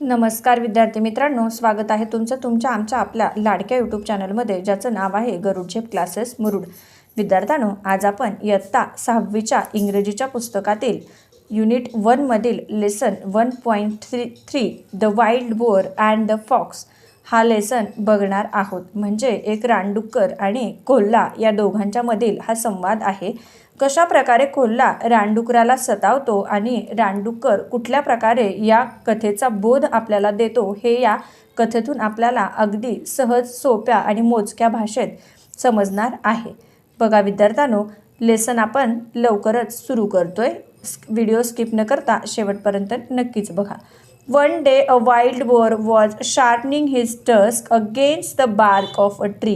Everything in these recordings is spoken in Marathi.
नमस्कार विद्यार्थी मित्रांनो स्वागत आहे तुमचं तुमच्या आमच्या आपल्या लाडक्या यूट्यूब चॅनलमध्ये ज्याचं नाव आहे गरुड झेप क्लासेस मुरुड. विद्यार्थ्यांनो आज आपण इयत्ता सहावीच्या इंग्रजीच्या पुस्तकातील unit वनमधील lesson one point three three the wild boar and the fox हा लेसन बघणार आहोत. म्हणजे एक रानडुक्कर आणि कोल्हा या दोघांच्या मधील हा संवाद आहे. कशा प्रकारे कोल्हा रानडुकराला सतावतो आणि रानडुक्कर कुठल्या प्रकारे या कथेचा बोध आपल्याला देतो हे या कथेतून आपल्याला अगदी सहज सोप्या आणि मोजक्या भाषेत समजणार आहे. बघा विद्यार्थ्यांनो लेसन आपण लवकरच सुरू करतोय. व्हिडिओ स्किप न करता शेवटपर्यंत नक्कीच बघा. One day a wild boar was sharpening his tusk against the bark of a tree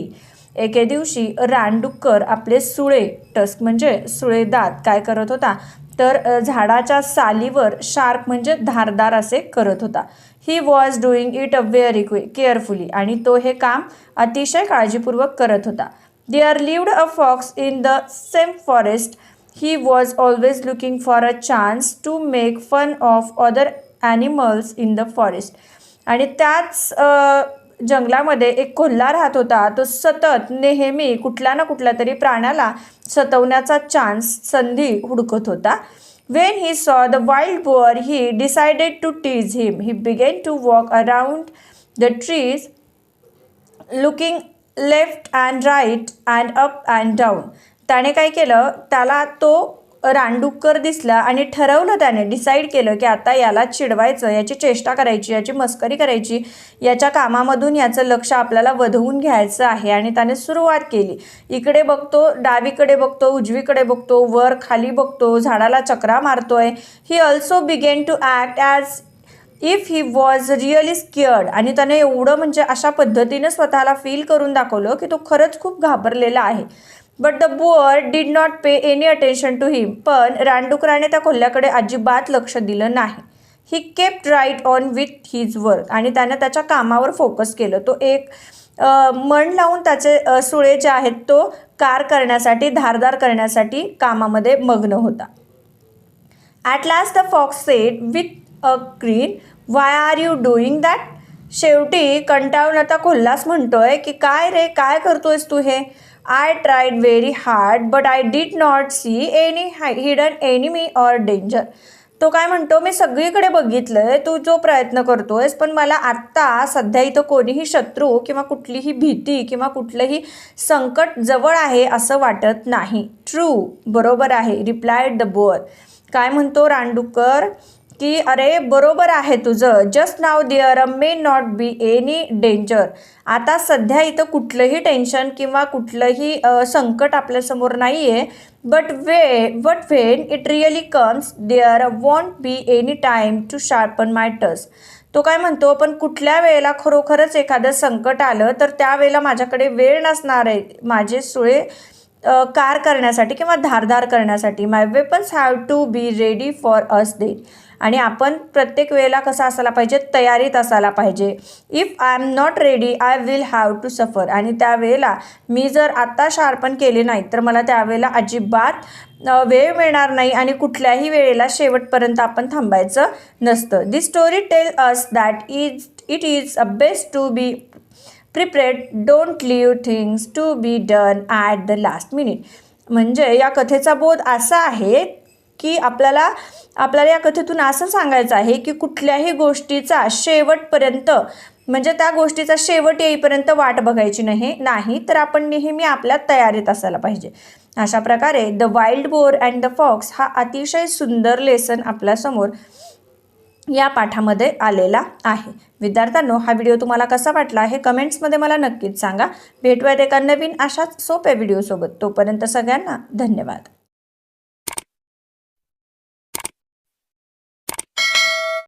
एके दिवशी रानडुक्कर आपले सुळे टस्क म्हणजे सुळे दात काय करत होता? तर झाडाच्या सालीवर शार्प म्हणजे धारदार असे करत होता. He was doing it a very carefully आणि तो हे काम अतिशय काळजीपूर्वक करत होता. There lived a fox in the same forest he was always looking for a chance to make fun of other animals in the forest आणि त्याच जंगलामध्ये एक कोल्हा राहत होता. तो सतत नेहमी कुठल्या ना कुठल्या तरी प्राण्याला सतवण्याचा चान्स संधी हुडकत होता. When he saw the wild boar he decided to tease him he began to walk around the trees looking left and right and up and down त्याने काय केलं? त्याला तो रानडुक्कर दिसला आणि ठरवलं त्याने डिसाईड केलं की आता याला चिडवायचं याची चेष्टा करायची याची मस्करी करायची याच्या कामामधून याचं लक्ष आपल्याला वधवून घ्यायचं आहे. आणि त्याने सुरुवात केली. इकडे बघतो डावीकडे बघतो उजवीकडे बघतो वर खाली बघतो झाडाला चक्रा मारतोय. He also began to act as if he was really scared आणि त्याने एवढं म्हणजे अशा पद्धतीनं स्वतःला फील करून दाखवलं की तो खरंच खूप घाबरलेला आहे. But the boar did not pay any attention to him पण रानडुकराने त्या कोल्ह्याकडे अजिबात लक्ष दिलं नाही. He kept right on with his work आणि त्यानं त्याच्या कामावर फोकस केलं. तो एक मन लावून त्याचे सुळे जे आहेत तो कार करण्यासाठी धारदार करण्यासाठी कामामध्ये मग्न होता. At last the fox said with a grin why are you doing that शेवटी कंटाळून आता कोल्हास म्हणतोय की काय रे काय करतोयस तू हे? I tried very hard but I did not see any hidden enemy or danger तो काय म्हणतो मी सगळीकडे बघितलंय तू जो प्रयत्न करतोयस पण मला आत्ता सध्या इथं कोणीही शत्रू किंवा कुठलीही भीती किंवा कुठलंही संकट जवळ आहे असं वाटत नाही. ट्रू बरोबर आहे रिप्लायड द बोअर काय म्हणतो रानडुकर की अरे बरोबर आहे तुझं. Just now there may not be any danger आता सध्या इथं कुठलंही टेन्शन किंवा कुठलंही संकट आपल्यासमोर नाही आहे but way but when it really comes there won't be any time to sharpen my tusk तो काय म्हणतो पण कुठल्या वेळेला खरोखरच एखादं संकट आलं तर त्यावेळेला माझ्याकडे वेळ नसणार आहे. माझे सुळे कार करण्यासाठी किंवा धारधार करण्यासाठी. My weapons have to be ready for use then आणि आपण प्रत्येक वेळेला कसं असायला पाहिजे? तयारीत असायला पाहिजे. If I am not ready I will have to suffer आणि त्यावेळेला मी जर आत्ता शार्पन केले नाही तर मला त्यावेळेला अजिबात वेळ मिळणार नाही आणि कुठल्याही वेळेला शेवटपर्यंत आपण थांबायचं नसतं. The story tell us that is it is a best to be prepared don't leave things to be done at the last minute म्हणजे या कथेचा बोध असा आहे की आपल्याला आपल्याला या कथेतून असं सांगायचं आहे की कुठल्याही गोष्टीचा शेवटपर्यंत म्हणजे त्या गोष्टीचा शेवट येईपर्यंत वाट बघायची नाही नाही तर आपण नेहमी आपल्या तयारीत असायला पाहिजे. अशा प्रकारे the wild boar and the fox हा अतिशय सुंदर लेसन आपल्यासमोर या पाठामध्ये आलेला आहे. विद्यार्थ्यांनो हा व्हिडिओ तुम्हाला कसा वाटला हे कमेंट्समध्ये मला नक्कीच सांगा. भेटूयात एका नवीन अशाच सोप्या व्हिडिओसोबत. तोपर्यंत सगळ्यांना धन्यवाद.